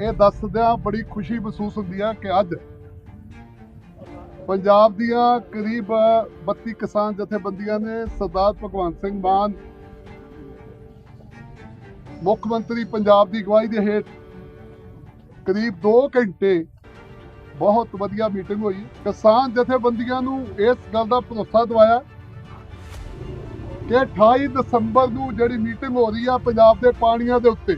ਇਹ ਦੱਸਦਿਆਂ ਬੜੀ ਖੁਸ਼ੀ ਮਹਿਸੂਸ ਹੁੰਦੀ ਆ ਕਿ ਅੱਜ ਪੰਜਾਬ ਦੀਆਂ ਕਰੀਬ 32 ਕਿਸਾਨ ਜਥੇਬੰਦੀਆਂ ਨੇ ਸਰਦਾਰ ਭਗਵੰਤ ਸਿੰਘ ਮਾਨ, ਮੁੱਖ ਮੰਤਰੀ ਪੰਜਾਬ ਦੀ ਅਗਵਾਈ ਦੇ ਹੇਠ ਕਰੀਬ 2 ਘੰਟੇ ਬਹੁਤ ਵਧੀਆ ਮੀਟਿੰਗ ਹੋਈ। ਕਿਸਾਨ ਜਥੇਬੰਦੀਆਂ ਨੂੰ ਇਸ ਗੱਲ ਦਾ ਭਰੋਸਾ ਦਿਵਾਇਆ ਕਿ 28 ਦਸੰਬਰ ਨੂੰ ਜਿਹੜੀ ਮੀਟਿੰਗ ਹੋ ਰਹੀ ਆ ਪੰਜਾਬ ਦੇ ਪਾਣੀਆਂ ਦੇ ਉੱਤੇ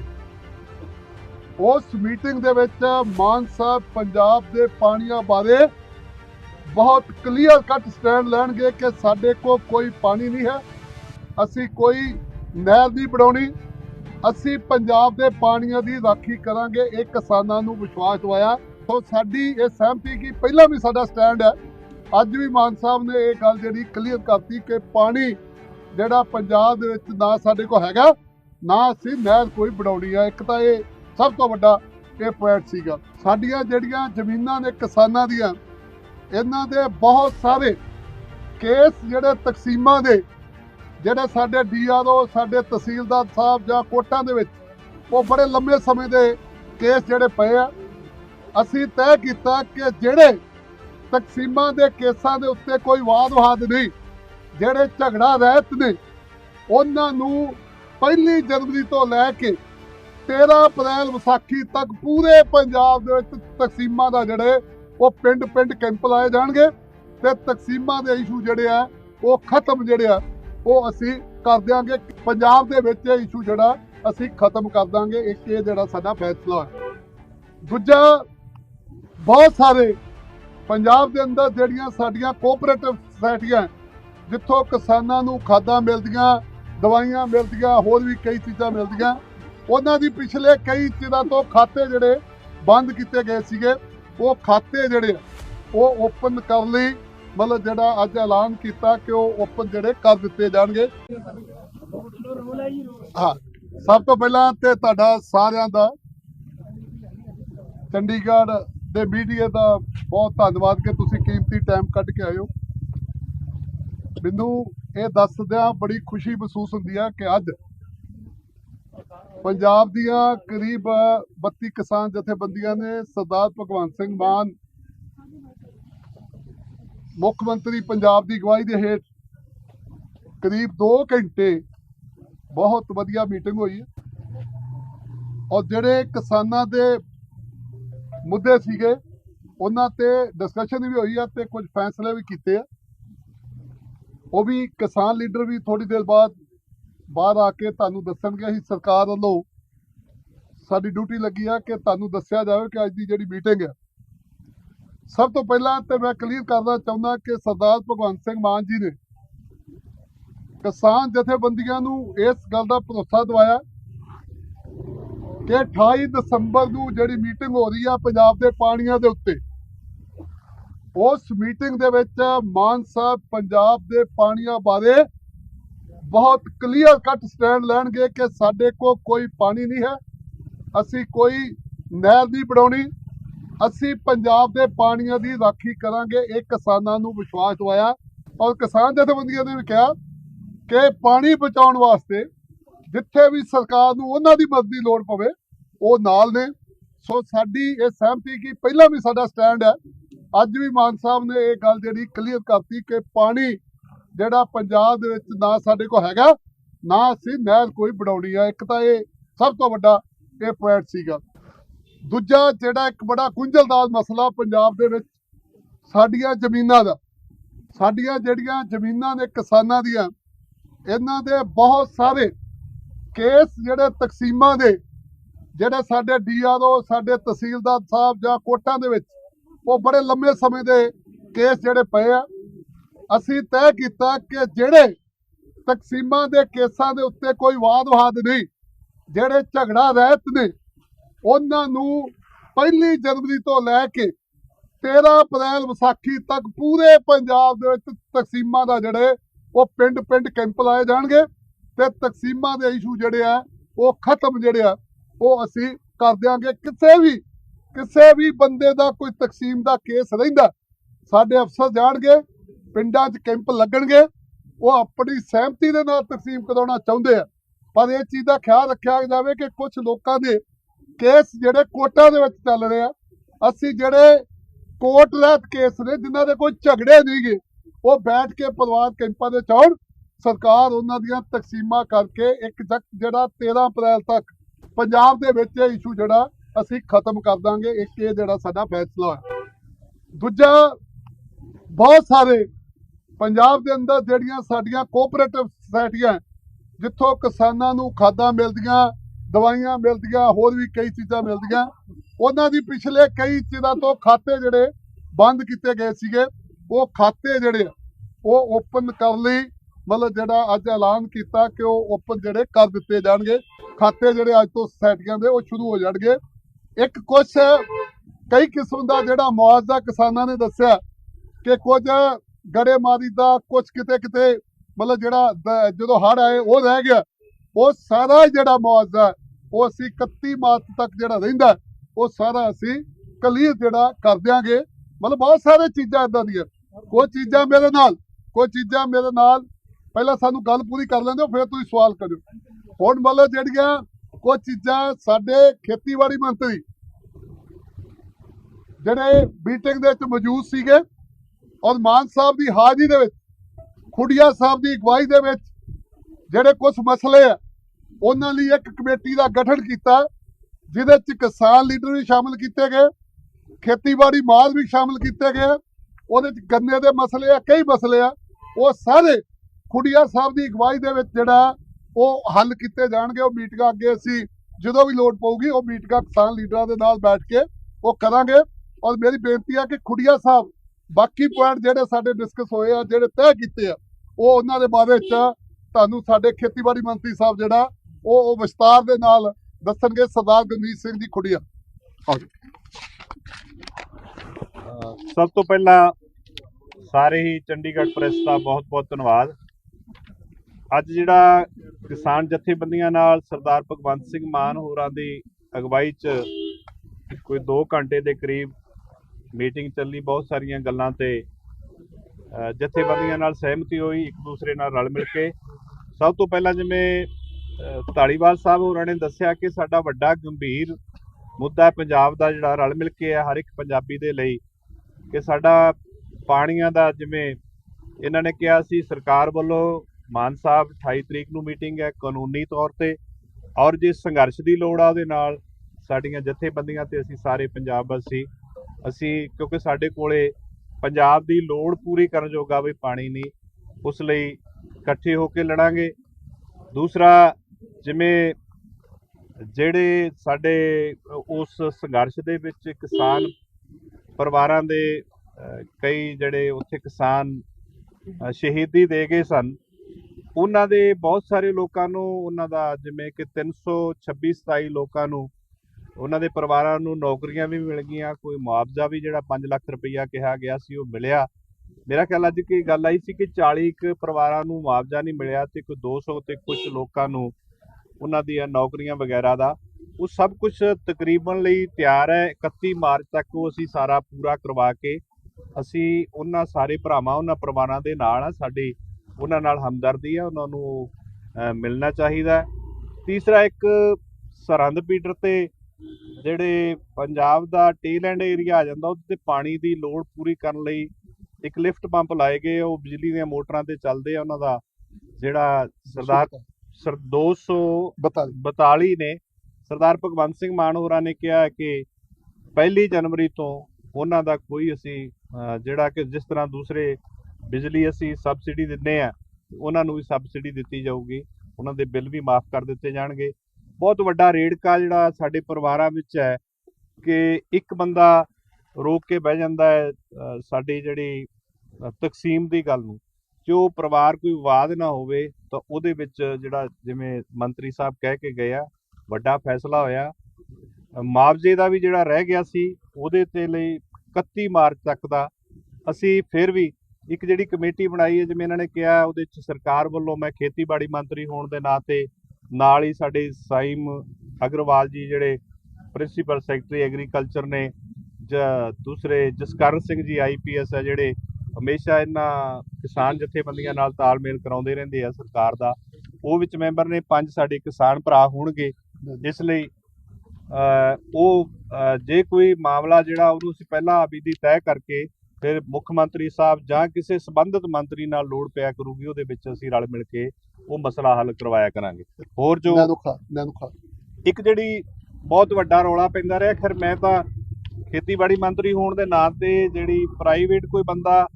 ਉਸ ਮੀਟਿੰਗ ਦੇ ਵਿੱਚ ਮਾਨ ਸਾਹਿਬ ਪੰਜਾਬ ਦੇ ਪਾਣੀਆਂ ਬਾਰੇ ਬਹੁਤ ਕਲੀਅਰ ਕੱਟ ਸਟੈਂਡ ਲੈਣਗੇ ਕਿ ਸਾਡੇ ਕੋਲ ਕੋਈ ਪਾਣੀ ਨਹੀਂ ਹੈ। ਅਸੀਂ ਕੋਈ ਨਹਿਰ ਨਹੀਂ ਬਣਾਉਣੀ। ਅਸੀਂ ਪੰਜਾਬ ਦੇ ਪਾਣੀਆਂ ਦੀ ਰਾਖੀ ਕਰਾਂਗੇ, ਇਹ ਕਿਸਾਨਾਂ ਨੂੰ ਵਿਸ਼ਵਾਸ ਦਵਾਇਆ। ਸੋ ਸਾਡੀ ਇਹ ਸਹਿਮਤੀ ਕਿ ਪਹਿਲਾਂ ਵੀ ਸਾਡਾ ਸਟੈਂਡ ਹੈ। ਅੱਜ ਵੀ ਮਾਨ ਸਾਹਿਬ ਨੇ ਇਹ ਗੱਲ ਜਿਹੜੀ ਕਲੀਅਰ ਕਰਤੀ ਕਿ ਪਾਣੀ ਜਿਹੜਾ ਪੰਜਾਬ ਦੇ ਵਿੱਚ ਨਾ ਸਾਡੇ ਕੋਲ ਹੈਗਾ, ਨਾ ਅਸੀਂ ਨਹਿਰ ਕੋਈ ਬਣਾਉਣੀ ਆ ਇੱਕ ਤਾਂ ਇਹ ਸਭ ਤੋਂ ਵੱਡਾ ਇਹ ਪੁਆਇੰਟ ਸੀਗਾ। ਸਾਡੀਆਂ ਜਿਹੜੀਆਂ ਜ਼ਮੀਨਾਂ ਨੇ ਕਿਸਾਨਾਂ ਦੀਆਂ, ਇਹਨਾਂ ਦੇ ਬਹੁਤ ਸਾਰੇ ਕੇਸ ਜਿਹੜੇ ਤਕਸੀਮਾਂ ਦੇ, ਜਿਹੜੇ ਸਾਡੇ ਡੀਆਰਓ, ਸਾਡੇ ਤਹਿਸੀਲਦਾਰ ਸਾਹਿਬ ਜਾਂ ਕੋਟਾਂ ਦੇ ਵਿੱਚ, ਉਹ ਬੜੇ ਲੰਮੇ ਸਮੇਂ ਦੇ ਕੇਸ ਜਿਹੜੇ ਪਏ ਆ। ਅਸੀਂ ਤੈਅ ਕੀਤਾ ਕਿ ਜਿਹੜੇ ਤਕਸੀਮਾਂ ਦੇ ਕੇਸਾਂ ਦੇ ਉੱਤੇ ਕੋਈ ਵਾਦ ਵਾਦ ਨਹੀਂ, ਜਿਹੜੇ ਝਗੜਾ ਰਹਿਤ ਨੇ, ਉਹਨਾਂ ਨੂੰ ਪਹਿਲੀ ਜਨਵਰੀ ਤੋਂ ਲੈ ਕੇ 13 ਅਪ੍ਰੈਲ ਵਿਸਾਖੀ ਤੱਕ ਪੂਰੇ ਪੰਜਾਬ ਦੇ ਵਿੱਚ ਤਕਸੀਮਾਂ ਦਾ ਜਿਹੜੇ ਉਹ ਪਿੰਡ-ਪਿੰਡ ਕੈਂਪ ਲਾਏ ਜਾਣਗੇ ਤੇ ਤਕਸੀਮਾਂ ਦੇ ਇਸ਼ੂ ਜਿਹੜੇ ਆ, ਉਹ ਖਤਮ ਜਿਹੜੇ ਆ, ਉਹ ਅਸੀਂ ਕਰ ਦਿਆਂਗੇ। ਪੰਜਾਬ ਦੇ ਵਿੱਚ ਇਹ ਇਸ਼ੂ ਜਿਹੜਾ, ਅਸੀਂ ਖਤਮ ਕਰ ਦਾਂਗੇ ਇੱਕ ਇਹ ਜਿਹੜਾ ਸਾਡਾ ਫੈਸਲਾ ਹੈ। ਦੂਜਾ, ਬਹੁਤ ਸਾਰੇ ਪੰਜਾਬ ਦੇ ਅੰਦਰ ਜਿਹੜੀਆਂ ਸਾਡੀਆਂ ਕੋਆਪਰੇਟਿਵ ਸੋਸਾਇਟੀਆਂ ਜਿੱਥੋਂ ਕਿਸਾਨਾਂ ਨੂੰ ਖਾਦਾਂ ਮਿਲਦੀਆਂ, ਦਵਾਈਆਂ ਮਿਲਦੀਆਂ, ਹੋਰ ਵੀ ਕਈ ਚੀਜ਼ਾਂ ਮਿਲਦੀਆਂ ਉਹਨਾਂ ਦੀ ਪਿਛਲੇ ਕਈ ਚਿਰਾਂ ਤੋਂ ਖਾਤੇ ਜਿਹੜੇ ਬੰਦ ਕੀਤੇ ਗਏ ਸੀਗੇ, ਉਹ ਖਾਤੇ ਜਿਹੜੇ ਉਹ ਓਪਨ ਕਰਨ ਲਈ ਮਤਲਬ ਜਿਹੜਾ ਅੱਜ ਐਲਾਨ ਕੀਤਾ ਕਿ ਉਹ ਓਪਨ ਜਿਹੜੇ ਕਰ ਦਿੱਤੇ ਜਾਣਗੇ। ਹਾਂ, ਸਭ ਤੋਂ ਪਹਿਲਾਂ ਤੇ ਤੁਹਾਡਾ ਸਾਰਿਆਂ ਦਾ ਚੰਡੀਗੜ੍ਹ ਦੇ ਮੀਡੀਆ ਦਾ ਬਹੁਤ ਧੰਨਵਾਦ ਕਿ ਤੁਸੀਂ ਕੀਮਤੀ ਟਾਈਮ ਕੱਢ ਕੇ ਆਏ ਹੋ। ਮੈਨੂੰ ਇਹ ਦੱਸਦਿਆਂ ਬੜੀ ਖੁਸ਼ੀ ਮਹਿਸੂਸ ਹੁੰਦੀ ਆ ਕਿ ਅੱਜ ਪੰਜਾਬ ਦੀਆਂ ਕਰੀਬ 32 ਕਿਸਾਨ ਜਥੇਬੰਦੀਆਂ ਨੇ ਸਰਦਾਰ ਭਗਵੰਤ ਸਿੰਘ ਮਾਨ, ਮੁੱਖ ਮੰਤਰੀ ਪੰਜਾਬ ਦੀ ਅਗਵਾਈ ਦੇ ਹੇਠ ਕਰੀਬ 2 ਘੰਟੇ ਬਹੁਤ ਵਧੀਆ ਮੀਟਿੰਗ ਹੋਈ ਹੈ। ਔਰ ਜਿਹੜੇ ਕਿਸਾਨਾਂ ਦੇ ਮੁੱਦੇ ਸੀਗੇ, ਉਹਨਾਂ ਤੇ ਡਿਸਕਸ਼ਨ ਵੀ ਹੋਈ ਆ ਤੇ ਕੁਝ ਫੈਸਲੇ ਵੀ ਕੀਤੇ ਆ। ਉਹ ਵੀ ਕਿਸਾਨ ਲੀਡਰ ਵੀ ਥੋੜੀ ਦੇਰ ਬਾਅਦ ਬਾਹਰ ਆ ਕੇ ਤੁਹਾਨੂੰ ਦੱਸਣਗੇ ਅਸੀਂ ਸਰਕਾਰ ਵੱਲੋਂ ਸਾਡੀ ਡਿਊਟੀ ਲੱਗੀ ਆ ਕਿ ਤੁਹਾਨੂੰ ਦੱਸਿਆ ਜਾਵੇ ਕਿ ਅੱਜ ਦੀ ਜਿਹੜੀ ਮੀਟਿੰਗ ਹੈ। ਸਭ ਤੋਂ ਪਹਿਲਾਂ ਤੇ ਮੈਂ ਕਲੀਅਰ ਕਰਨਾ ਚਾਹੁੰਦਾ ਕਿ ਸਰਦਾਰ ਭਗਵੰਤ ਸਿੰਘ ਮਾਨ ਜੀ ਨੇ ਕਿਸਾਨ ਜਥੇਬੰਦੀਆਂ ਨੂੰ ਇਸ ਗੱਲ ਦਾ ਭਰੋਸਾ ਦਵਾਇਆ ਕਿ 28 ਦਸੰਬਰ ਨੂੰ ਜਿਹੜੀ ਮੀਟਿੰਗ ਹੋ ਰਹੀ ਆ ਪੰਜਾਬ ਦੇ ਪਾਣੀਆਂ ਦੇ ਉੱਤੇ, ਉਸ ਮੀਟਿੰਗ ਦੇ ਵਿੱਚ ਮਾਨ ਸਾਹਿਬ ਪੰਜਾਬ ਦੇ ਪਾਣੀਆਂ ਬਾਰੇ ਬਹੁਤ ਕਲੀਅਰ ਕੱਟ ਸਟੈਂਡ ਲੈਣਗੇ ਕਿ ਸਾਡੇ ਕੋਲ ਕੋਈ ਪਾਣੀ ਨਹੀਂ ਹੈ। ਅਸੀਂ ਕੋਈ ਨਹਿਰ ਨਹੀਂ ਬਣਾਉਣੀ। ਅਸੀਂ ਪੰਜਾਬ ਦੇ ਪਾਣੀਆਂ ਦੀ ਰਾਖੀ ਕਰਾਂਗੇ। ਇਹ ਕਿਸਾਨਾਂ ਨੂੰ ਵਿਸ਼ਵਾਸ ਦਵਾਇਆ। ਔਰ ਕਿਸਾਨ ਜਥੇਬੰਦੀਆਂ ਨੇ ਵੀ ਕਿਹਾ ਕਿ ਪਾਣੀ ਬਚਾਉਣ ਵਾਸਤੇ ਜਿੱਥੇ ਵੀ ਸਰਕਾਰ ਨੂੰ ਉਹਨਾਂ ਦੀ ਮਦਦ ਦੀ ਲੋੜ ਪਵੇ, ਉਹ ਨਾਲ ਨੇ। ਸੋ ਸਾਡੀ ਇਹ ਸਹਿਮਤੀ ਕਿ ਪਹਿਲਾਂ ਵੀ ਸਾਡਾ ਸਟੈਂਡ ਹੈ। ਅੱਜ ਵੀ ਮਾਨ ਸਾਹਿਬ ਨੇ ਇਹ ਗੱਲ ਜਿਹੜੀ ਕਲੀਅਰ ਕਰਤੀ ਕਿ ਪਾਣੀ ਜਿਹੜਾ ਪੰਜਾਬ ਦੇ ਵਿੱਚ ਨਾ ਸਾਡੇ ਕੋਲ ਹੈਗਾ, ਨਾ ਅਸੀਂ ਨਹਿਰ ਕੋਈ ਬਣਾਉਣੀ ਆ। ਇੱਕ ਤਾਂ ਇਹ ਸਭ ਤੋਂ ਵੱਡਾ ਇਹ ਪੁਆਇੰਟ ਸੀਗਾ। ਦੂਜਾ ਜਿਹੜਾ ਇੱਕ ਬੜਾ ਗੁੰਝਲਦਾਰ ਮਸਲਾ ਪੰਜਾਬ ਦੇ ਵਿੱਚ ਸਾਡੀਆਂ ਜ਼ਮੀਨਾਂ ਦਾ। ਸਾਡੀਆਂ ਜਿਹੜੀਆਂ ਜ਼ਮੀਨਾਂ ਨੇ ਕਿਸਾਨਾਂ ਦੀਆਂ, ਇਹਨਾਂ ਦੇ ਬਹੁਤ ਸਾਰੇ ਕੇਸ ਜਿਹੜੇ ਤਕਸੀਮਾਂ ਦੇ, ਜਿਹੜੇ ਸਾਡੇ ਡੀਆਰਓ ਸਾਡੇ ਤਹਿਸੀਲਦਾਰ ਸਾਹਿਬ ਜਾਂ ਕੋਟਾਂ ਦੇ ਵਿੱਚ, ਉਹ ਬੜੇ ਲੰਮੇ ਸਮੇਂ ਦੇ ਕੇਸ ਜਿਹੜੇ ਪਏ ਆ। ਅਸੀਂ ਤੈਅ ਕੀਤਾ ਕਿ ਜਿਹੜੇ ਤਕਸੀਮਾਂ ਦੇ ਕੇਸਾਂ ਦੇ ਉੱਤੇ ਕੋਈ ਵਾਦ ਵਾਦ ਨਹੀਂ, ਜਿਹੜੇ ਝਗੜਾ ਰਹਿਤ ਨੇ, ਉਹਨਾਂ ਨੂੰ ਪਹਿਲੀ ਜਨਵਰੀ ਤੋਂ ਲੈ ਕੇ 13 ਅਪ੍ਰੈਲ ਵਿਸਾਖੀ ਤੱਕ ਪੂਰੇ ਪੰਜਾਬ ਦੇ ਵਿੱਚ ਤਕਸੀਮਾਂ ਦਾ ਜਿਹੜੇ ਉਹ ਪਿੰਡ-ਪਿੰਡ ਕੈਂਪ ਲਾਏ ਜਾਣਗੇ ਤੇ ਤਕਸੀਮਾਂ ਦੇ ਇਸ਼ੂ ਜਿਹੜੇ ਆ, ਉਹ ਖਤਮ ਜਿਹੜੇ ਆ, ਉਹ ਅਸੀਂ ਕਰ ਦਿਆਂਗੇ। ਕਿਸੇ ਵੀ ਕਿਸੇ ਵੀ ਬੰਦੇ ਦਾ ਕੋਈ ਤਕਸੀਮ ਦਾ ਕੇਸ ਰਹਿੰਦਾ, ਸਾਡੇ ਅਫਸਰ ਜਾਣਗੇ ਪਿੰਡਾਂ 'ਚ ਕੈਂਪ ਲੱਗਣਗੇ, ਉਹ ਆਪਣੀ ਸਹਿਮਤੀ ਦੇ ਨਾਲ ਤਕਸੀਮ ਕਰਾਉਣਾ ਚਾਹੁੰਦੇ ਆ। ਪਰ ਇਹ ਚੀਜ਼ ਦਾ ਖਿਆਲ ਰੱਖਿਆ ਜਾਵੇ ਕਿ ਕੁਝ ਲੋਕਾਂ ਦੇ ਕੇਸ ਜਿਹੜੇ ਕੋਰਟਾਂ ਦੇ ਵਿੱਚ ਚੱਲ ਰਹੇ ਆ, ਅਸੀਂ ਜਿਹੜੇ ਕੋਰਟ ਰਹਿਤ ਕੇਸ ਨੇ, ਜਿਨ੍ਹਾਂ ਦੇ ਕੋਈ ਝਗੜੇ ਨਹੀਂਗੇ ਉਹ ਬੈਠ ਕੇ ਪਰਿਵਾਰ ਕੈਂਪਾਂ ਦੇ ਚੌੜ ਸਰਕਾਰ ਉਹਨਾਂ ਦੀਆਂ ਤਕਸੀਮਾਂ ਕਰਕੇ ਇੱਕ ਜਕ ਜਿਹੜਾ 13 ਅਪ੍ਰੈਲ ਤੱਕ ਪੰਜਾਬ ਦੇ ਵਿੱਚ ਇਹ ਇਸ਼ੂ ਜਿਹੜਾ, ਅਸੀਂ ਖਤਮ ਕਰ ਦਾਂਗੇ। ਇੱਕ ਇਹ ਜਿਹੜਾ ਸਾਡਾ ਫੈਸਲਾ ਹੈ ਦੂਜਾ, ਬਹੁਤ ਸਾਰੇ ਪੰਜਾਬ ਦੇ ਅੰਦਰ ਜਿਹੜੀਆਂ ਸਾਡੀਆਂ ਕੋਆਪਰੇਟਿਵ ਸੁਸਾਇਟੀਆਂ ਜਿੱਥੋਂ ਕਿਸਾਨਾਂ ਨੂੰ ਖਾਦਾਂ ਮਿਲਦੀਆਂ, ਦਵਾਈਆਂ ਮਿਲਦੀਆਂ, ਹੋਰ ਵੀ ਕਈ ਚੀਜ਼ਾਂ ਮਿਲਦੀਆਂ, ਉਹਨਾਂ ਦੀ ਪਿਛਲੇ ਕਈ ਚੀਜ਼ਾਂ ਤੋਂ ਖਾਤੇ ਜਿਹੜੇ ਬੰਦ ਕੀਤੇ ਗਏ ਸੀਗੇ, ਉਹ ਖਾਤੇ ਜਿਹੜੇ ਉਹ ਓਪਨ ਕਰ ਲਈ, ਮਤਲਬ ਜਿਹੜਾ ਅੱਜ ਐਲਾਨ ਕੀਤਾ ਕਿ ਉਹ ਓਪਨ ਜਿਹੜੇ ਕਰ ਦਿੱਤੇ ਜਾਣਗੇ, ਖਾਤੇ ਜਿਹੜੇ ਅੱਜ ਤੋਂ ਸੁਸਾਇਟੀਆਂ ਦੇ ਉਹ ਸ਼ੁਰੂ ਹੋ ਜਾਣਗੇ। ਇੱਕ ਕੁਝ ਕਈ ਕਿਸਮ ਦਾ ਜਿਹੜਾ ਮੁਆਵਜ਼ਾ ਕਿਸਾਨਾਂ ਨੇ ਦੱਸਿਆ ਕਿ ਕੁਝ ਗੜੇਮਾਰੀ ਦਾ ਕੁਝ ਕਿਤੇ ਕਿਤੇ ਮਤਲਬ ਜਿਹੜਾ ਜਦੋਂ ਹੜ ਆਏ, ਉਹ ਰਹਿ ਗਿਆ। ਉਹ ਸਾਰਾ ਜਿਹੜਾ ਮੁਆਵਜ਼ਾ ਉਹ ਅਸੀਂ 31 ਮਾਰਚ ਤੱਕ ਜਿਹੜਾ ਰਹਿੰਦਾ ਉਹ ਸਾਰਾ ਅਸੀਂ ਕਲੀਅਰ ਜਿਹੜਾ ਕਰ ਦਿਆਂਗੇ। ਮਤਲਬ ਬਹੁਤ ਸਾਰੇ ਚੀਜ਼ਾਂ ਇਦਾਂ ਦੀਆਂ। ਕੋਈ ਚੀਜ਼ਾਂ ਮੇਰੇ ਨਾਲ, ਕੋਈ ਚੀਜ਼ਾਂ ਮੇਰੇ ਨਾਲ, ਪਹਿਲਾਂ ਸਾਨੂੰ ਗੱਲ ਪੂਰੀ ਕਰ ਲੈਂਦੇ ਹੋ, ਫਿਰ ਤੁਸੀਂ ਸਵਾਲ ਕਰਿਓ। ਹੁਣ ਮਤਲਬ ਜਿਹੜੀਆਂ ਕੁਝ ਚੀਜ਼ਾਂ ਸਾਡੇ ਖੇਤੀਬਾੜੀ ਮੰਤਰੀ, ਜਿਹੜੇ ਮੀਟਿੰਗ ਦੇ ਵਿੱਚ ਮੌਜੂਦ ਸੀਗੇ ਔਰ ਮਾਨ ਸਾਹਿਬ ਦੀ ਹਾਜ਼ਰੀ ਦੇ ਵਿੱਚ, ਖੁੱਡੀਆ ਸਾਹਿਬ ਦੀ ਅਗਵਾਈ ਦੇ ਵਿੱਚ ਜਿਹੜੇ ਕੁਝ ਮਸਲੇ ਆ, ਉਹਨਾਂ ਲਈ ਇੱਕ ਕਮੇਟੀ ਦਾ ਗਠਨ ਕੀਤਾ, ਜਿਹਦੇ ਚ ਕਿਸਾਨ ਲੀਡਰ ਵੀ ਸ਼ਾਮਲ ਕੀਤੇ ਗਏ, ਖੇਤੀਬਾੜੀ ਮਾਲ ਵੀ ਸ਼ਾਮਲ ਕੀਤੇ ਗਏ, ਉਹਦੇ ਚ ਗੰਨੇ ਦੇ ਮਸਲੇ ਆ, ਕਈ ਮਸਲੇ ਆ, ਉਹ ਸਾਰੇ ਖੁੱਡੀਆ ਸਾਹਿਬ ਦੀ ਅਗਵਾਈ ਦੇ ਵਿੱਚ ਜਿਹੜਾ ਉਹ ਹੱਲ ਕੀਤੇ ਜਾਣਗੇ, ਉਹ ਮੀਟਿੰਗਾਂ ਅੱਗੇ ਅਸੀਂ ਜਦੋਂ ਵੀ ਲੋੜ ਪਊਗੀ, ਉਹ ਮੀਟਿੰਗਾਂ ਕਿਸਾਨ ਲੀਡਰਾਂ ਦੇ ਨਾਲ ਬੈਠ ਕੇ ਉਹ ਕਰਾਂਗੇ। ਔਰ ਮੇਰੀ ਬੇਨਤੀ ਆ ਕਿ ਖੁੱਡੀਆ ਸਾਹਿਬ ਬਾਕੀ ਪੁਆਇੰਟ ਜਿਹੜੇ ਸਾਡੇ ਡਿਸਕਸ ਹੋਏ ਆ ਜਿਹੜੇ ਤੈਅ ਕੀਤੇ ਆ ਉਹ ਉਹਨਾਂ ਦੇ ਬਾਰੇ ਚ ਤੁਹਾਨੂੰ ਸਾਡੇ ਖੇਤੀਬਾੜੀ ਮੰਤਰੀ ਸਾਹਿਬ ਜਿਹੜਾ ਉਹ ਉਹ ਵਿਸਤਾਰ ਦੇ ਨਾਲ ਦੱਸਣਗੇ ਸਰਦਾਰ ਗਰਮੀਤ ਸਿੰਘ ਜੀ ਖੁੱਡੀਆ। ਅਹ ਸਭ ਤੋਂ ਪਹਿਲਾਂ ਸਾਰੇ ਹੀ ਚੰਡੀਗੜ੍ਹ ਪ੍ਰੈਸ ਦਾ ਬਹੁਤ-ਬਹੁਤ ਧੰਨਵਾਦ। ਅੱਜ ਜਿਹੜਾ ਕਿਸਾਨ ਜਥੇਬੰਦੀਆਂ ਨਾਲ ਸਰਦਾਰ ਭਗਵੰਤ ਸਿੰਘ ਮਾਨ ਹੋਰਾਂ ਦੀ ਅਗਵਾਈ 'ਚ ਕੋਈ 2 ਘੰਟੇ ਦੇ ਕਰੀਬ ਮੀਟਿੰਗ ਚੱਲੀ, ਬਹੁਤ ਸਾਰੀਆਂ ਗੱਲਾਂ ਤੇ ਜਥੇਬੰਦੀਆਂ ਨਾਲ ਸਹਿਮਤੀ ਹੋਈ, ਇੱਕ ਦੂਸਰੇ ਨਾਲ ਰਲ ਮਿਲ ਕੇ। ਸਭ ਤੋਂ ਪਹਿਲਾਂ ਜਿਵੇਂ ਧਾਲੀਵਾਲ ਸਾਹਿਬ ਹੋਰਾਂ ਨੇ ਦੱਸਿਆ ਕਿ ਸਾਡਾ ਵੱਡਾ ਗੰਭੀਰ ਮੁੱਦਾ ਪੰਜਾਬ ਦਾ ਜਿਹੜਾ ਰਲ ਮਿਲ ਕੇ ਹੈ, ਹਰ ਇੱਕ ਪੰਜਾਬੀ ਦੇ ਲਈ, ਕਿ ਸਾਡਾ ਪਾਣੀਆਂ ਦਾ ਜਿਵੇਂ, ਇਹਨਾਂ ਨੇ ਕਿਹਾ ਸੀ, ਸਰਕਾਰ ਵੱਲੋਂ ਮਾਨ ਸਾਹਿਬ 28 ਤਰੀਕ ਨੂੰ ਮੀਟਿੰਗ ਹੈ ਕਾਨੂੰਨੀ ਤੌਰ ਤੇ, ਔਰ ਜੇ ਸੰਘਰਸ਼ ਦੀ ਲੋੜ ਆ ਉਹਦੇ ਨਾਲ, ਸਾਡੀਆਂ ਜਥੇਬੰਦੀਆਂ ਤੇ ਅਸੀਂ ਸਾਰੇ ਪੰਜਾਬ ਵਾਸੀ ਅਸੀਂ ਕਿਉਂਕਿ ਸਾਡੇ ਕੋਲੇ ਪੰਜਾਬ ਦੀ ਲੋੜ ਪੂਰੀ ਕਰਨ ਜੋਗਾ ਵੀ ਪਾਣੀ ਨਹੀਂ ਉਸ ਲਈ ਇਕੱਠੇ ਹੋ ਕੇ ਲੜਾਂਗੇ। ਦੂਸਰਾ ਜਿਵੇਂ ਜਿਹੜੇ ਸਾਡੇ ਉਸ ਸੰਘਰਸ਼ ਦੇ ਵਿੱਚ ਕਿਸਾਨ ਪਰਿਵਾਰਾਂ ਦੇ ਕਈ ਜਿਹੜੇ ਉੱਥੇ ਕਿਸਾਨ ਸ਼ਹੀਦੀ ਦੇ ਗਏ ਸਨ ਉਹਨਾਂ ਦੇ ਬਹੁਤ ਸਾਰੇ ਲੋਕਾਂ ਨੂੰ ਉਹਨਾਂ ਦਾ ਜਿਵੇਂ ਕਿ 326 27 ਲੋਕਾਂ ਨੂੰ ਉਹਨਾਂ ਦੇ ਪਰਿਵਾਰਾਂ ਨੂੰ ਨੌਕਰੀਆਂ ਵੀ ਮਿਲ ਗਈਆਂ, ਕੋਈ ਮੁਆਵਜ਼ਾ ਵੀ ਜਿਹੜਾ 5 ਲੱਖ ਰੁਪਈਆ ਕਿਹਾ ਗਿਆ ਸੀ ਉਹ ਮਿਲਿਆ। ਮੇਰਾ ਖਿਆਲ ਅੱਜ ਕੀ ਗੱਲ ਆਈ ਸੀ ਕਿ 40 ਕੁ ਪਰਿਵਾਰਾਂ ਨੂੰ ਮੁਆਵਜ਼ਾ ਨਹੀਂ ਮਿਲਿਆ ਤੇ ਕੋਈ 200 ਤੇ ਕੁਝ ਲੋਕਾਂ ਨੂੰ ਉਹਨਾਂ ਦੀਆਂ ਨੌਕਰੀਆਂ ਵਗੈਰਾ ਦਾ। ਉਹ ਸਭ ਕੁਝ ਤਕਰੀਬਨ ਲਈ ਤਿਆਰ ਹੈ 31 ਮਾਰਚ ਤੱਕ ਉਹ ਅਸੀਂ ਸਾਰਾ ਪੂਰਾ ਕਰਵਾ ਕੇ ਅਸੀਂ ਉਹਨਾਂ ਸਾਰੇ ਭਰਾਵਾਂ, ਉਹਨਾਂ ਪਰਿਵਾਰਾਂ ਦੇ ਨਾਲ ਆ ਸਾਡੀ ਉਹਨਾਂ ਨਾਲ ਹਮਦਰਦੀ ਆ ਉਹਨਾਂ ਨੂੰ ਮਿਲਣਾ ਚਾਹੀਦਾ ਤੀਸਰਾ ਇੱਕ ਸਰਹੰਦ ਪੀਟਰ ਤੇ ਜਿਹੜੇ ਪੰਜਾਬ ਦਾ ਟੇਲੈਂਡ ਏਰੀਆ ਆ ਜਾਂਦਾ ਉਹਦੇ ਤੇ ਪਾਣੀ ਦੀ ਲੋੜ ਪੂਰੀ ਕਰਨ ਲਈ ਇੱਕ ਲਿਫਟ ਪੰਪ ਲਾਏ ਗਏ ਉਹ ਬਿਜਲੀ ਦੀਆਂ ਮੋਟਰਾਂ ਤੇ ਚੱਲਦੇ ਆ ਉਹਨਾਂ ਦਾ ਜਿਹੜਾ ਸਰਦਾਰ ਸਰ 200 ਬਤਾ 42 ਨੇ ਸਰਦਾਰ ਭਗਵੰਤ ਸਿੰਘ ਮਾਨ ਹੋਰਾਂ ਨੇ ਕਿਹਾ ਕਿ ਪਹਿਲੀ ਜਨਵਰੀ ਤੋਂ ਉਹਨਾਂ ਦਾ ਕੋਈ ਅਸੀਂ ਜਿਹੜਾ ਕਿ ਜਿਸ ਤਰ੍ਹਾਂ ਦੂਸਰੇ ਬਿਜਲੀ ਅਸੀਂ ਸਬਸਿਡੀ ਦਿੰਦੇ ਆ ਉਹਨਾਂ ਨੂੰ ਵੀ ਸਬਸਿਡੀ ਦਿੱਤੀ ਜਾਊਗੀ ਉਹਨਾਂ ਦੇ ਬਿੱਲ ਵੀ ਮਾਫ ਕਰ ਦਿੱਤੇ ਜਾਣਗੇ। ਬਹੁਤ ਵੱਡਾ ਰੇੜਕਾ ਜਿਹੜਾ ਸਾਡੇ ਪਰਿਵਾਰਾਂ ਵਿੱਚ ਹੈ ਕਿ ਇੱਕ ਬੰਦਾ ਰੋਕ ਕੇ ਬਹਿ ਜਾਂਦਾ ਹੈ ਸਾਡੀ ਜਿਹੜੀ ਤਕਸੀਮ ਦੀ ਗੱਲ ਨੂੰ, ਕਿ ਉਹ ਪਰਿਵਾਰ ਕੋਈ ਵਿਵਾਦ ਨਾ ਹੋਵੇ ਤਾਂ ਉਹਦੇ ਵਿੱਚ ਜਿਹੜਾ ਜਿਵੇਂ ਮੰਤਰੀ ਸਾਹਿਬ ਕਹਿ ਕੇ ਗਏ ਆ, ਵੱਡਾ ਫੈਸਲਾ ਹੋਇਆ। ਮੁਆਵਜ਼ੇ ਦਾ ਵੀ ਜਿਹੜਾ ਰਹਿ ਗਿਆ ਸੀ, ਉਹਦੇ ਤੇ ਲਈ 31 ਮਾਰਚ ਤੱਕ ਦਾ। ਅਸੀਂ ਫਿਰ ਵੀ ਇੱਕ ਜਿਹੜੀ ਕਮੇਟੀ ਬਣਾਈ ਹੈ, ਜਿਵੇਂ ਇਹਨਾਂ ਨੇ ਕਿਹਾ, ਉਹਦੇ ਵਿੱਚ ਸਰਕਾਰ ਵੱਲੋਂ ਮੈਂ ਖੇਤੀਬਾੜੀ ਮੰਤਰੀ ਹੋਣ ਦੇ ਨਾਤੇ ਨਾਲ ਹੀ ਸਾਡੇ ਸਾਈਮ ਅਗਰਵਾਲ ਜੀ ਜਿਹੜੇ ਪ੍ਰਿੰਸੀਪਲ ਸੈਕਟਰੀ ਐਗਰੀਕਲਚਰ ਨੇ, ਜਾਂ ਦੂਸਰੇ ਜਸਕਰਨ ਸਿੰਘ ਜੀ ਆਈਪੀਐਸ ਹੈ ਜਿਹੜੇ ਹਮੇਸ਼ਾ ਇਹਨਾਂ ਕਿਸਾਨ ਜਥੇਬੰਦੀਆਂ ਨਾਲ ਤਾਲਮੇਲ ਕਰਾਉਂਦੇ ਰਹਿੰਦੇ ਆ ਸਰਕਾਰ ਦਾ, ਉਹ ਵਿੱਚ ਮੈਂਬਰ ਨੇ, ਪੰਜ ਸਾਡੇ ਕਿਸਾਨ ਭਰਾ ਹੋਣਗੇ, ਇਸ ਲਈ ਉਹ ਜੇ ਕੋਈ ਮਾਮਲਾ ਜਿਹੜਾ ਉਹਨੂੰ ਅਸੀਂ ਪਹਿਲਾਂ ਆਬੀਦੀ ਤੈਅ ਕਰਕੇ ਫਿਰ ਮੁੱਖ ਮੰਤਰੀ ਸਾਹਿਬ ਜਾਂ ਕਿਸੇ ਸੰਬੰਧਿਤ ਮੰਤਰੀ ਨਾਲ ਲੋੜ ਪਿਆ ਕਰੂਗੀ ਉਹਦੇ ਵਿੱਚ ਅਸੀਂ ਰਲ ਮਿਲ ਕੇ ਉਹ ਮਸਲਾ ਹੱਲ ਕਰਵਾਇਆ ਕਰਾਂਗੇ। ਹੋਰ ਜੋ ਇੱਕ ਜਿਹੜੀ ਬਹੁਤ ਵੱਡਾ ਰੌਲਾ ਪੈਂਦਾ ਰਿਹਾ ਖੈਰ ਮੈਂ ਤਾਂ ਖੇਤੀਬਾੜੀ ਮੰਤਰੀ ਹੋਣ ਦੇ ਨਾਂ ਤੇ ਜਿਹੜੀ ਪ੍ਰਾਈਵੇਟ ਕੋਈ ਬੰਦਾ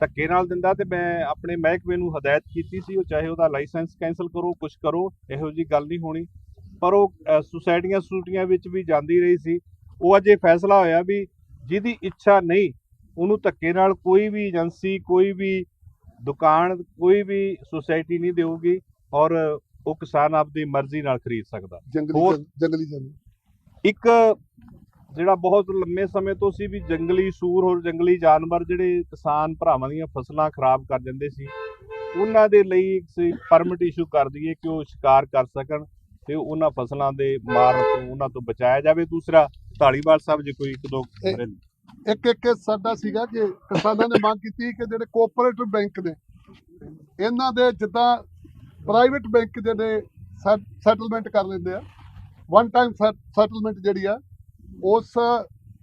ਧੱਕੇ ਨਾਲ ਦਿੰਦਾ ਤੇ ਮੈਂ ਆਪਣੇ ਮਹਿਕਮੇ ਨੂੰ ਹਦਾਇਤ ਕੀਤੀ ਸੀ ਉਹ ਚਾਹੇ ਉਹਦਾ ਲਾਇਸੈਂਸ ਕੈਨਸਲ ਕਰੋ ਕੁਝ ਕਰੋ ਇਹੋ ਜੀ ਗੱਲ ਨਹੀਂ ਹੋਣੀ। ਪਰ ਉਹ ਸੁਸਾਇਟੀਆਂ ਸੁਸਾਇਟੀਆਂ ਵਿੱਚ ਵੀ ਜਾਂਦੀ ਰਹੀ ਸੀ। ਉਹ ਅੱਜ ਇਹ ਫੈਸਲਾ ਹੋਇਆ ਵੀ ਜਿਹਦੀ ਇੱਛਾ ਨਹੀਂ ਉਹਨੂੰ ਧੱਕੇ ਨਾਲ ਕੋਈ ਵੀ ਏਜੰਸੀ ਕੋਈ ਵੀ ਦੁਕਾਨ ਕੋਈ ਵੀ ਸੁਸਾਇਟੀ ਨਹੀਂ ਦੇਊਗੀ ਔਰ ਉਹ ਕਿਸਾਨ ਆਪਦੀ ਮਰਜ਼ੀ ਨਾਲ ਖਰੀਦ ਸਕਦਾ। ਜੰਗਲੀ ਜੰਗਲੀ ਇੱਕ ਜਿਹੜਾ ਬਹੁਤ ਲੰਮੇ ਸਮੇਂ ਤੋਂ ਸੀ ਵੀ ਜੰਗਲੀ ਸੂਰ ਹੋਰ ਜੰਗਲੀ ਜਾਨਵਰ ਜਿਹੜੇ ਕਿਸਾਨ ਭਰਾਵਾਂ ਦੀਆਂ ਫਸਲਾਂ ਖਰਾਬ ਕਰ ਜਾਂਦੇ ਸੀ ਉਹਨਾਂ ਦੇ ਲਈ ਇੱਕ ਪਰਮਿਟ ਇਸ਼ੂ ਕਰ ਦਈਏ ਕਿ ਉਹ ਸ਼ਿਕਾਰ ਕਰ ਸਕਣ ਤੇ ਉਹਨਾਂ ਫਸਲਾਂ ਦੇ ਮਾਰਨ ਤੋਂ ਉਹਨਾਂ ਤੋਂ ਬਚਾਇਆ ਜਾਵੇ। ਦੂਸਰਾ ਢਾਲੀਵਾਲ ਸਾਹਿਬ ਜੇ ਕੋਈ ਇੱਕ ਦੋ ਮੇਰੇ- ਇੱਕ ਇੱਕ ਸਾਡਾ ਸੀਗਾ ਕਿ ਕਿਸਾਨਾਂ ਨੇ ਮੰਗ ਕੀਤੀ ਕਿ ਜਿਹੜੇ ਕੋਆਪਰੇਟਿਵ ਬੈਂਕ ਨੇ ਇਹਨਾਂ ਦੇ ਜਿੱਦਾਂ ਪ੍ਰਾਈਵੇਟ ਬੈਂਕ ਜਿਹੜੇ ਸੈਟਲਮੈਂਟ ਕਰ ਲੈਂਦੇ ਆ। ਵਨ ਟਾਈਮ ਸੈਟਲਮੈਂਟ ਜਿਹੜੀ ਆ ਉਸ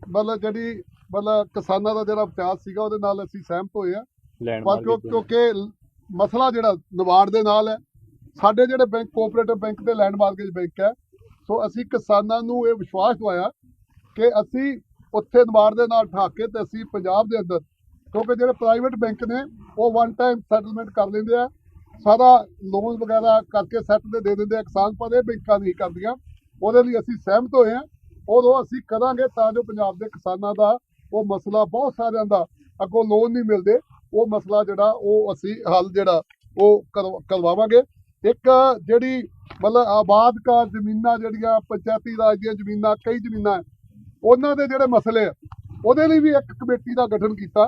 ਮਤਲਬ ਜਿਹੜੀ ਮਤਲਬ ਕਿਸਾਨਾਂ ਦਾ ਜਿਹੜਾ ਵਿਚਾਰ ਸੀਗਾ ਉਹਦੇ ਨਾਲ ਅਸੀਂ ਸਹਿਮਤ ਹੋਏ ਆ। ਕਿਉਂਕਿ ਮਸਲਾ ਜਿਹੜਾ ਨਵਾੜ ਦੇ ਨਾਲ ਹੈ ਸਾਡੇ ਜਿਹੜੇ ਬੈਂਕ ਕੋਆਪਰੇਟਿਵ ਬੈਂਕ ਤੇ ਲੈਂਡ ਮਾਰਗੇਜ ਬੈਂਕ ਹੈ ਸੋ ਅਸੀਂ ਕਿਸਾਨਾਂ ਨੂੰ ਇਹ ਵਿਸ਼ਵਾਸ ਦਵਾਇਆ ਕਿ ਅਸੀਂ ਉੱਥੇ ਨਵਾੜ ਦੇ ਨਾਲ ਠਾ ਕੇ ਤੇ ਅਸੀਂ ਪੰਜਾਬ ਦੇ ਅੰਦਰ ਕਿਉਂਕਿ ਜਿਹੜੇ ਪ੍ਰਾਈਵੇਟ ਬੈਂਕ ਨੇ ਉਹ ਵਨ ਟਾਈਮ ਸੈਟਲਮੈਂਟ ਕਰ ਲੈਂਦੇ ਆ। ਸਾਰਾ ਲੋਨ ਵਗੈਰਾ ਕਰਕੇ ਸੈੱਟ ਦੇ ਦੇ ਦਿੰਦੇ ਆ। ਕਿਸਾਨ ਪਰ ਇਹ ਬੈਂਕਾਂ ਨਹੀਂ ਕਰਦੀਆਂ। ਉਹਦੇ ਲਈ ਅਸੀਂ ਸਹਿਮਤ ਹੋਏ ਆ। ਉਦੋਂ ਅਸੀਂ ਕਰਾਂਗੇ ਤਾਂ ਜੋ ਪੰਜਾਬ ਦੇ ਕਿਸਾਨਾਂ ਦਾ ਉਹ ਮਸਲਾ ਬਹੁਤ ਸਾਰਿਆਂ ਦਾ ਅੱਗੋਂ ਲੋਨ ਨਹੀਂ ਮਿਲਦੇ। ਉਹ ਮਸਲਾ ਜਿਹੜਾ ਉਹ ਅਸੀਂ ਹੱਲ ਜਿਹੜਾ ਉਹ ਕਰਵਾ- ਕਰਵਾਵਾਂਗੇ। ਇੱਕ ਜਿਹੜੀ ਮਤਲਬ ਆਬਾਦ ਕਾ ਜ਼ਮੀਨਾਂ ਜਿਹੜੀਆਂ ਪੰਚਾਇਤੀ ਰਾਜ ਦੀਆਂ ਜ਼ਮੀਨਾਂ ਕਈ ਜ਼ਮੀਨਾਂ ਹੈ, ਉਹਨਾਂ ਦੇ ਜਿਹੜੇ ਮਸਲੇ ਆ, ਉਹਦੇ ਲਈ ਵੀ ਇੱਕ ਕਮੇਟੀ ਦਾ ਗਠਨ ਕੀਤਾ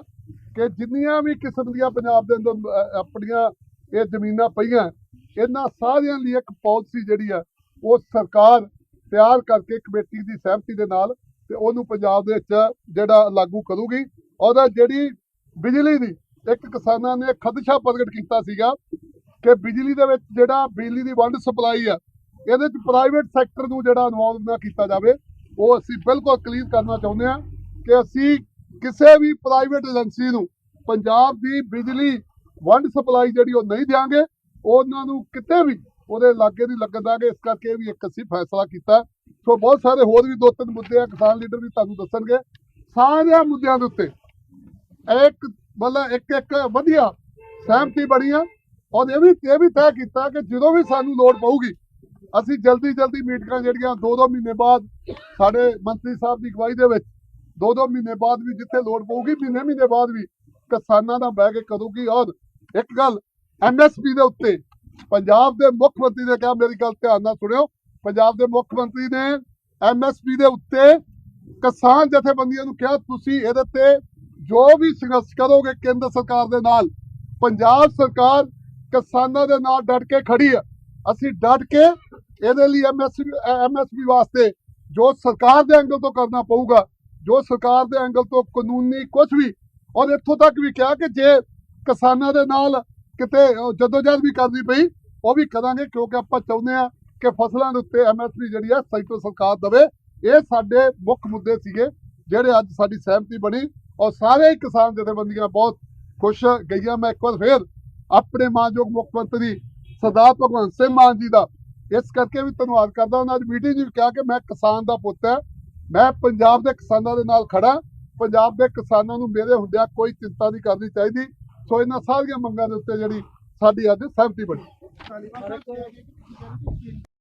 ਕਿ ਜਿੰਨੀਆਂ ਵੀ ਕਿਸਮ ਦੀਆਂ ਪੰਜਾਬ ਦੇ ਅੰਦਰ ਆਪਣੀਆਂ ਇਹ ਜ਼ਮੀਨਾਂ ਪਈਆਂ, ਇਹਨਾਂ ਸਾਰਿਆਂ ਲਈ ਇੱਕ ਪਾਲਿਸੀ ਜਿਹੜੀ ਆ, ਉਹ ਸਰਕਾਰ ਤਿਆਰ ਕਰਕੇ ਕਮੇਟੀ ਦੀ ਸਹਿਮਤੀ ਦੇ ਨਾਲ ਤੇ ਉਹਨੂੰ ਪੰਜਾਬ ਦੇ ਵਿੱਚ ਜਿਹੜਾ ਲਾਗੂ ਕਰੂਗੀ। ਉਹਦਾ ਜਿਹੜੀ ਬਿਜਲੀ ਦੀ, ਇੱਕ ਕਿਸਾਨਾਂ ਨੇ ਖਦਸ਼ਾ ਪ੍ਰਗਟ ਕੀਤਾ ਸੀਗਾ ਕਿ ਬਿਜਲੀ ਦੇ ਵਿੱਚ ਜਿਹੜਾ ਬਿਜਲੀ ਦੀ ਵੰਡ ਸਪਲਾਈ ਆ, ਇਹਦੇ ਵਿੱਚ ਪ੍ਰਾਈਵੇਟ ਸੈਕਟਰ ਨੂੰ ਜਿਹੜਾ ਇਨਵੋਲਵ ਨਾ ਕੀਤਾ ਜਾਵੇ। ਉਹ ਅਸੀਂ ਬਿਲਕੁਲ ਕਲੀਅਰ ਕਰਨਾ ਚਾਹੁੰਦੇ ਹਾਂ ਕਿ ਅਸੀਂ ਕਿਸੇ ਵੀ ਪ੍ਰਾਈਵੇਟ ਏਜੰਸੀ ਨੂੰ ਪੰਜਾਬ ਦੀ ਬਿਜਲੀ, ਵੰਡ ਸਪਲਾਈ ਜਿਹੜੀ ਉਹ ਨਹੀਂ ਦਿਆਂਗੇ, ਉਹਨਾਂ ਨੂੰ ਕਿਤੇ ਵੀ ਉਹਦੇ ਲਾਗੇ ਦੀ ਲੱਗਣ ਦਾਂਗੇ ਇਸ ਕਰਕੇ ਵੀ ਇੱਕ ਅਸੀਂ ਫੈਸਲਾ ਕੀਤਾ। ਸੋ ਬਹੁਤ ਸਾਰੇ ਹੋਰ ਵੀ ਦੋ ਤਿੰਨ ਮੁੱਦੇ ਆ, ਕਿਸਾਨ ਲੀਡਰ ਵੀ ਤੁਹਾਨੂੰ ਦੱਸਣਗੇ। ਸਾਰਿਆਂ ਮੁੱਦਿਆਂ ਦੇ ਉੱਤੇ ਇੱਕ ਮਤਲਬ ਇੱਕ ਇੱਕ ਵਧੀਆ ਸਹਿਮਤੀ ਬਣੀ ਆ। ਔਰ ਇਹ ਵੀ ਇਹ ਵੀ ਤੈਅ ਕੀਤਾ ਕਿ ਜਦੋਂ ਵੀ ਸਾਨੂੰ ਲੋੜ ਪਊਗੀ ਅਸੀਂ ਜਲਦੀ ਜਲਦੀ ਮੀਟਿੰਗਾਂ ਜਿਹੜੀਆਂ ਦੋ ਦੋ ਮਹੀਨੇ ਬਾਅਦ ਸਾਡੇ ਮੰਤਰੀ ਸਾਹਿਬ ਦੀ ਅਗਵਾਈ ਦੇ ਵਿੱਚ ਦੋ ਦੋ ਮਹੀਨੇ ਬਾਅਦ ਵੀ ਜਿੱਥੇ ਲੋੜ ਪਊਗੀ ਮਹੀਨੇ ਮਹੀਨੇ ਬਾਅਦ ਵੀ ਕਿਸਾਨਾਂ ਦਾ ਬਹਿ ਕੇ ਕਰੂਗੀ ਔਰ ਇੱਕ ਗੱਲ ਐਮਐਸਪੀ ਦੇ ਉੱਤੇ ਪੰਜਾਬ ਦੇ ਮੁੱਖ ਮੰਤਰੀ ਨੇ ਕਿਹਾ, ਮੇਰੀ ਗੱਲ ਧਿਆਨ ਨਾਲ ਸੁਣਿਓ, ਪੰਜਾਬ ਦੇ ਮੁੱਖ ਮੰਤਰੀ ਨੇ ਐਮਐਸਪੀ ਦੇ ਉੱਤੇ ਕਿਸਾਨ ਜਥੇਬੰਦੀਆਂ ਨੂੰ ਕਿਹਾ, ਤੁਸੀਂ ਇਹਦੇ ਤੇ ਜੋ ਵੀ ਸੰਘਰਸ਼ ਕਰੋਗੇ ਕੇਂਦਰ ਸਰਕਾਰ ਦੇ ਨਾਲ, ਪੰਜਾਬ ਸਰਕਾਰ ਕਿਸਾਨਾਂ ਦੇ ਨਾਲ ਡਟ ਕੇ ਖੜੀ ਹੈ। ਅਸੀਂ ਡਟ ਕੇ ਇਹਦੇ ਲਈ ਐਮਐਸਪੀ ਐਮਐਸਪੀ ਵਾਸਤੇ ਜੋ ਸਰਕਾਰ ਦੇ ਐਂਗਲ ਤੋਂ ਕਰਨਾ ਪਊਗਾ ਜੋ ਸਰਕਾਰ ਦੇ ਐਂਗਲ ਤੋਂ ਕਾਨੂੰਨੀ ਕੁਝ ਵੀ ਔਰ ਇੱਥੋਂ ਤੱਕ ਵੀ ਕਿਹਾ ਕਿ ਜੇ ਕਿਸਾਨਾਂ ਦੇ ਨਾਲ ਕਿਤੇ ਅਹ, ਜਦੋਜਹਿਦ ਵੀ ਕਰਨੀ ਪਈ ਉਹ ਵੀ ਕਰਾਂਗੇ ਕਿਉਂਕਿ ਆਪਾਂ ਚਾਹੁੰਦੇ ਆ ਕਿ ਫਸਲਾਂ ਦੇ ਉੱਤੇ ਐਮਐਸਪੀ ਜਿਹੜੀ ਆ ਸੈਂਟਰ ਸਰਕਾਰ ਦੇਵੇ। ਇਹ ਸਾਡੇ ਮੁੱਖ ਮੁੱਦੇ ਸੀਗੇ ਜਿਹੜੇ ਅੱਜ ਸਾਡੀ ਸਹਿਮਤੀ ਬਣੀ ਔਰ ਸਾਰੇ ਹੀ ਕਿਸਾਨ ਜਥੇਬੰਦੀਆਂ ਬਹੁਤ ਖੁਸ਼ ਗਈਆਂ। ਮੈਂ ਇੱਕ ਵਾਰ ਫੇਰ ਆਪਣੇ ਮਾਨਯੋਗ ਮੁੱਖ ਮੰਤਰੀ ਸਰਦਾਰ ਭਗਵੰਤ ਸਿੰਘ ਮਾਨ ਜੀ ਦਾ ਇਸ ਕਰਕੇ ਵੀ ਧੰਨਵਾਦ ਕਰਦਾ ਉਹਨਾਂ ਦੀ ਮੀਟਿੰਗ ਵਿੱਚ ਕਿਹਾ ਕਿ ਮੈਂ ਕਿਸਾਨ ਦਾ ਪੁੱਤ ਹੈ। ਮੈਂ ਪੰਜਾਬ ਦੇ ਕਿਸਾਨਾਂ ਦੇ ਨਾਲ ਖੜਾ ਪੰਜਾਬ ਦੇ ਕਿਸਾਨਾਂ ਨੂੰ ਮੇਰੇ ਹੁੰਦਿਆਂ ਕੋਈ ਚਿੰਤਾ ਨਹੀਂ ਕਰਨੀ ਚਾਹੀਦੀ। ਸੋ ਇਹਨਾਂ ਸਾਰੀਆਂ ਮੰਗਾਂ ਦੇ ਉੱਤੇ ਜਿਹੜੀ ਸਾਡੀ ਅੱਜ ਸਹਿਮਤੀ ਬਣੀ।